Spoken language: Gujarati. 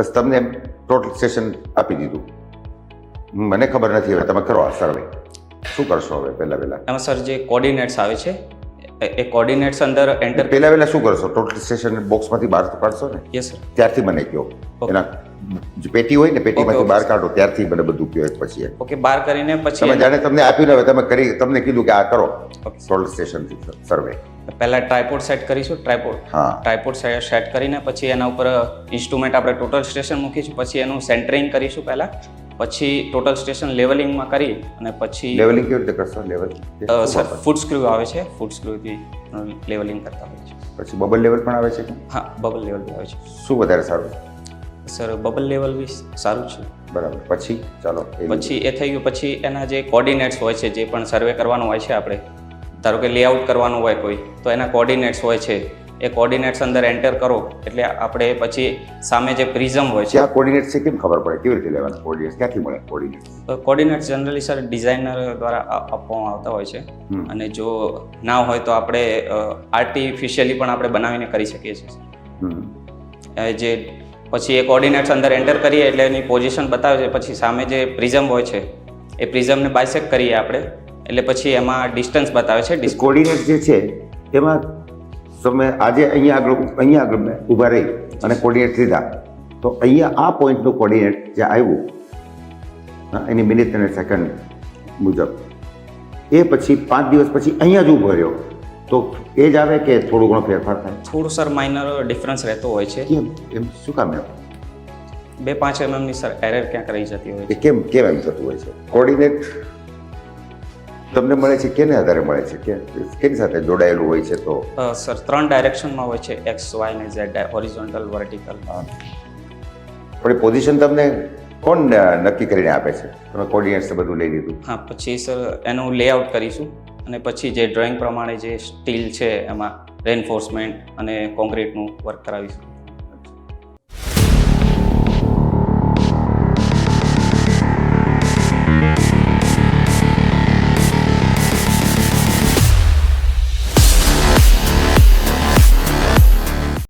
બસ તમને ટોટલ સ્ટેશન આપી દીધું. મને ખબર નથી હવે તમે કરો આ સર્વે શું કરશો હવે પહેલાં પહેલાં? એમાં સર જે કોર્ડિનેટ્સ આવે છે એ- કોર્ડિનેટ્સ અંદર એન્ટર પહેલા પહેલા શું કરશો? ટોટલ સ્ટેશન બોક્સમાંથી બહાર કાઢશો ને? યસ સર ત્યારથી મને કહો. એના જે પેટી હોય ને પેટીમાંથી બહાર કાઢો ત્યારથી મને બધું કહો એક પછી ઓકે બાર કરીને પછી તમે જાણે તમને આપ્યું ને હવે તમે કરી તમને કીધું કે આ કરો. ટોટલ સ્ટેશનથી સર્વે પહેલા ટ્રાયપોડ સેટ કરીશું. ટ્રાયપોડ ટ્રાયપોડ સેટ કરીને પછી એના ઉપર ઇન્સ્ટ્રુમેન્ટ આપણે ટોટલ સ્ટેશન મૂકીશું પછી એનું સેન્ટરિંગ કરીશું પહેલાં. પછી ટોટલ સ્ટેશન લેવલિંગમાં કરી અને પછી લેવલિંગ કેવી રીતે કરશો? લેવલ સર ફૂડ સ્ક્રૂ આવે છે. ફૂડ સ્ક્રૂથી લેવલિંગ કરતા હોય છે પછી બબલ લેવલ પણ આવે છે હા બબલ લેવલ બી આવે છે. શું વધારે સારું? સર બબલ લેવલ બી સારું છે. બરાબર. પછી? ચાલો પછી એ થઈ ગયું. પછી એના જે કોર્ડિનેટ્સ હોય છે જે પણ સર્વે કરવાનું હોય છે આપણે ધારો કે લેઆઉટ કરવાનું હોય કોઈ તો એના કોર્ડિનેટ્સ હોય છે. એ કોર્ડિનેટ્સ અંદર એન્ટર કરો એટલે આપણે પછી સામે જે પ્રિઝમ હોય છે. આ કોર્ડિનેટ છે કેમ ખબર પડે? કેવી રીતે લેવાના કોર્ડિનેટ્સ ક્યાંથી મળે coordinate coordinates generally sir designer દ્વારા આપવામાં આવતા હોય છે. અને જો ના હોય તો આપણે આર્ટિફિશિયલી પણ આપણે બનાવીને કરી શકીએ છીએ જે પછી એ કોર્ડિનેટ્સ અંદર એન્ટર કરીએ એટલે એની પોઝિશન બતાવે છે. પછી સામે જે પ્રિઝમ હોય છે એ પ્રિઝમને બાયસેક કરીએ આપણે. એટલે પછી એમાં ડિસ્ટન્સ બતાવે છે કોર્ડિનેટ જે છે એમાં તમે આજે અહીંયા આગળ અહીંયા આગળ મેં ઊભા રહી અને કોર્ડિનેટ લીધા. તો અહીંયા આ પોઈન્ટનું કોર્ડિનેટ જે આવ્યું એની મિનિટ અને સેકન્ડ મુજબ. એ પછી પાંચ દિવસ પછી અહીંયા જ ઊભો રહ્યો. તો એ જ આવે કે થોડું ઘણો ફેરફાર થાય? થોડું સર માઇનર ડિફરન્સ રહેતો હોય છે. કેમ? એમ શું કામ એમ? બે પાંચ એમએમની સર એરર ક્યાંક રહી જતી હોય છે. કેમ કેમ એમ થતું હોય છે? કોર્ડિનેટ તમને મળે છે કેને આધારે મળે છે કે કેની સાથે જોડાયેલું હોય છે તો? સર ત્રણ ડાયરેક્શનમાં હોય છે એક્સ વાય અને ઝેડ હોરિઝોન્ટલ વર્ટિકલ. પણ પોઝિશન તમને કોણ નક્કી કરીને આપે છે? તમે કોર્ડિનેટ્સ બધું લઈ લીધું. હા પછી સર એનું લેઆઉટ કરીશું અને પછી જે ડ્રોઈંગ પ્રમાણે જે સ્ટીલ છે એમાં રેન્ફોર્સમેન્ટ અને કોન્ક્રીટનું વર્ક કરાવીશું.